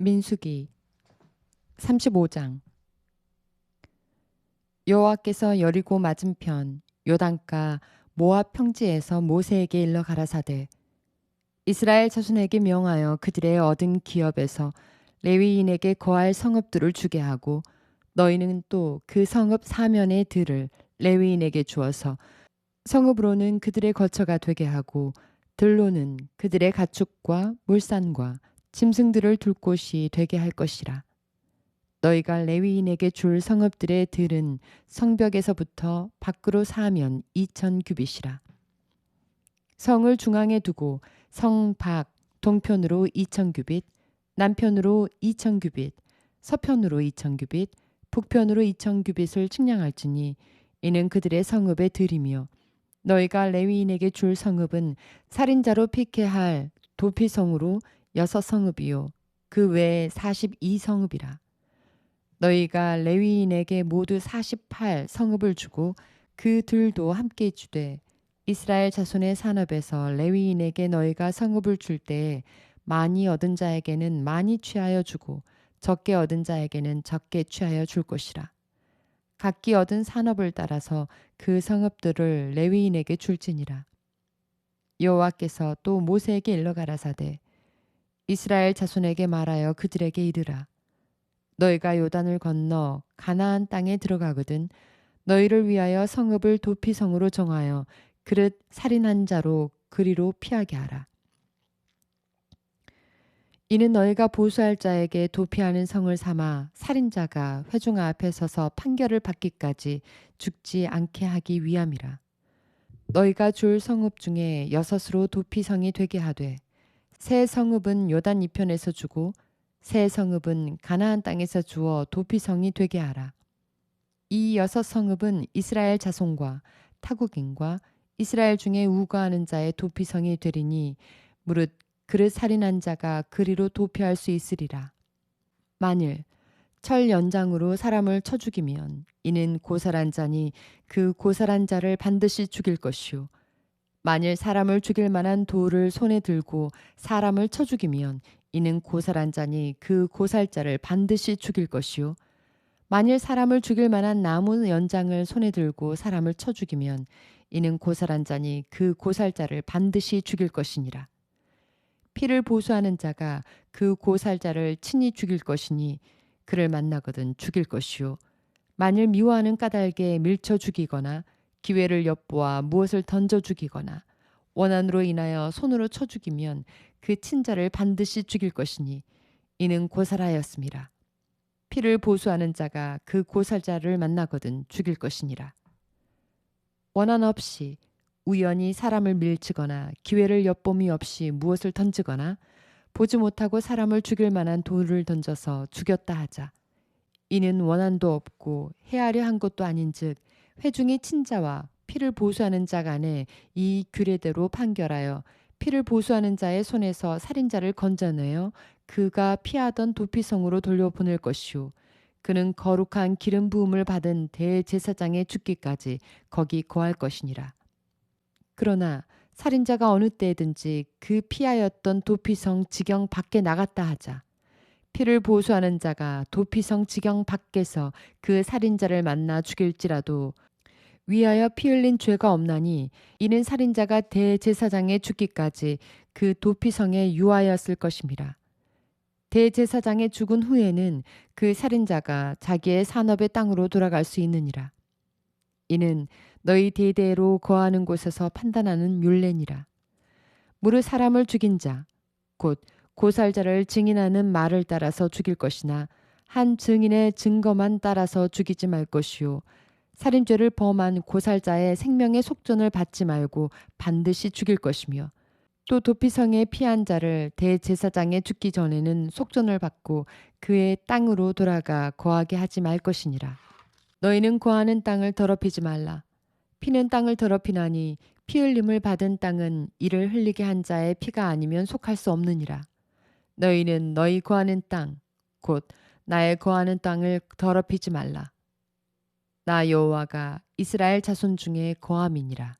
민수기 35장. 여호와께서 여리고 맞은편 요단가 모압 평지에서 모세에게 일러 가라사대. 이스라엘 자손에게 명하여 그들의 얻은 기업에서 레위인에게 거할 성읍들을 주게 하고 너희는 또 그 성읍 사면의 들을 레위인에게 주어서 성읍으로는 그들의 거처가 되게 하고 들로는 그들의 가축과 물산과 짐승들을 둘 곳이 되게 할 것이라. 너희가 레위인에게 줄 성읍들의 들은 성벽에서부터 밖으로 사면 이천 규빗이라. 성을 중앙에 두고 성 밖 동편으로 이천 규빗, 남편으로 이천 규빗, 서편으로 이천 규빗, 북편으로 이천 규빗을 측량할지니 이는 그들의 성읍의 들이며 너희가 레위인에게 줄 성읍은 살인자로 피케할 도피성으로 여섯 성읍이요 그 외에 42성읍이라 너희가 레위인에게 모두 48 성읍을 주고 그 들도 함께 주되 이스라엘 자손의 산업에서 레위인에게 너희가 성읍을 줄 때에 많이 얻은 자에게는 많이 취하여 주고 적게 얻은 자에게는 적게 취하여 줄 것이라. 각기 얻은 산업을 따라서 그 성읍들을 레위인에게 줄지니라. 여호와께서 또 모세에게 일러 가라사대 이스라엘 자손에게 말하여 그들에게 이르라. 너희가 요단을 건너 가나안 땅에 들어가거든 너희를 위하여 성읍을 도피성으로 정하여 그릇 살인한 자로 그리로 피하게 하라. 이는 너희가 보수할 자에게 도피하는 성을 삼아 살인자가 회중 앞에 서서 판결을 받기까지 죽지 않게 하기 위함이라. 너희가 줄 성읍 중에 여섯으로 도피성이 되게 하되 새 성읍은 요단 이편에서 주고 새 성읍은 가나안 땅에서 주어 도피성이 되게 하라. 이 여섯 성읍은 이스라엘 자손과 타국인과 이스라엘 중에 우거하는 자의 도피성이 되리니 무릇 그릇 살인한 자가 그리로 도피할 수 있으리라. 만일 철 연장으로 사람을 쳐 죽이면 이는 고살한 자니 그 고살한 자를 반드시 죽일 것이요 만일 사람을 죽일 만한 돌을 손에 들고 사람을 쳐 죽이면 이는 고살한 자니 그 고살자를 반드시 죽일 것이요. 만일 사람을 죽일 만한 나무 연장을 손에 들고 사람을 쳐 죽이면 이는 고살한 자니 그 고살자를 반드시 죽일 것이니라. 피를 보수하는 자가 그 고살자를 친히 죽일 것이니 그를 만나거든 죽일 것이요. 만일 미워하는 까닭에 밀쳐 죽이거나 기회를 엿보아 무엇을 던져 죽이거나 원한으로 인하여 손으로 쳐 죽이면 그 친자를 반드시 죽일 것이니 이는 고살하였습니다. 피를 보수하는 자가 그 고살자를 만나거든 죽일 것이니라. 원한 없이 우연히 사람을 밀치거나 기회를 엿봄이 없이 무엇을 던지거나 보지 못하고 사람을 죽일 만한 돌을 던져서 죽였다 하자. 이는 원한도 없고 헤아려 한 것도 아닌즉 회중의 친자와 피를 보수하는 자 간에 이 규례대로 판결하여 피를 보수하는 자의 손에서 살인자를 건져내어 그가 피하던 도피성으로 돌려보낼 것이요 그는 거룩한 기름 부음을 받은 대제사장의 죽기까지 거기 거할 것이니라. 그러나 살인자가 어느 때든지 그 피하였던 도피성 지경 밖에 나갔다 하자. 피를 보수하는 자가 도피성 지경 밖에서 그 살인자를 만나 죽일지라도 위하여 피 흘린 죄가 없나니 이는 살인자가 대제사장의 죽기까지 그 도피성에 유하였을 것입니다. 대제사장의 죽은 후에는 그 살인자가 자기의 산업의 땅으로 돌아갈 수 있느니라. 이는 너희 대대로 거하는 곳에서 판단하는 율례니라. 무릇 사람을 죽인 자, 곧 고살자를 증인하는 말을 따라서 죽일 것이나 한 증인의 증거만 따라서 죽이지 말 것이요. 살인죄를 범한 고살자의 생명의 속전을 받지 말고 반드시 죽일 것이며 또 도피성에 피한 자를 대제사장에 죽기 전에는 속전을 받고 그의 땅으로 돌아가 거하게 하지 말 것이니라. 너희는 거하는 땅을 더럽히지 말라. 피는 땅을 더럽히나니 피 흘림을 받은 땅은 이를 흘리게 한 자의 피가 아니면 속할 수 없느니라. 너희는 너희 거하는 땅, 곧 나의 거하는 땅을 더럽히지 말라. 나 여호와가 이스라엘 자손 중에 거함이니라.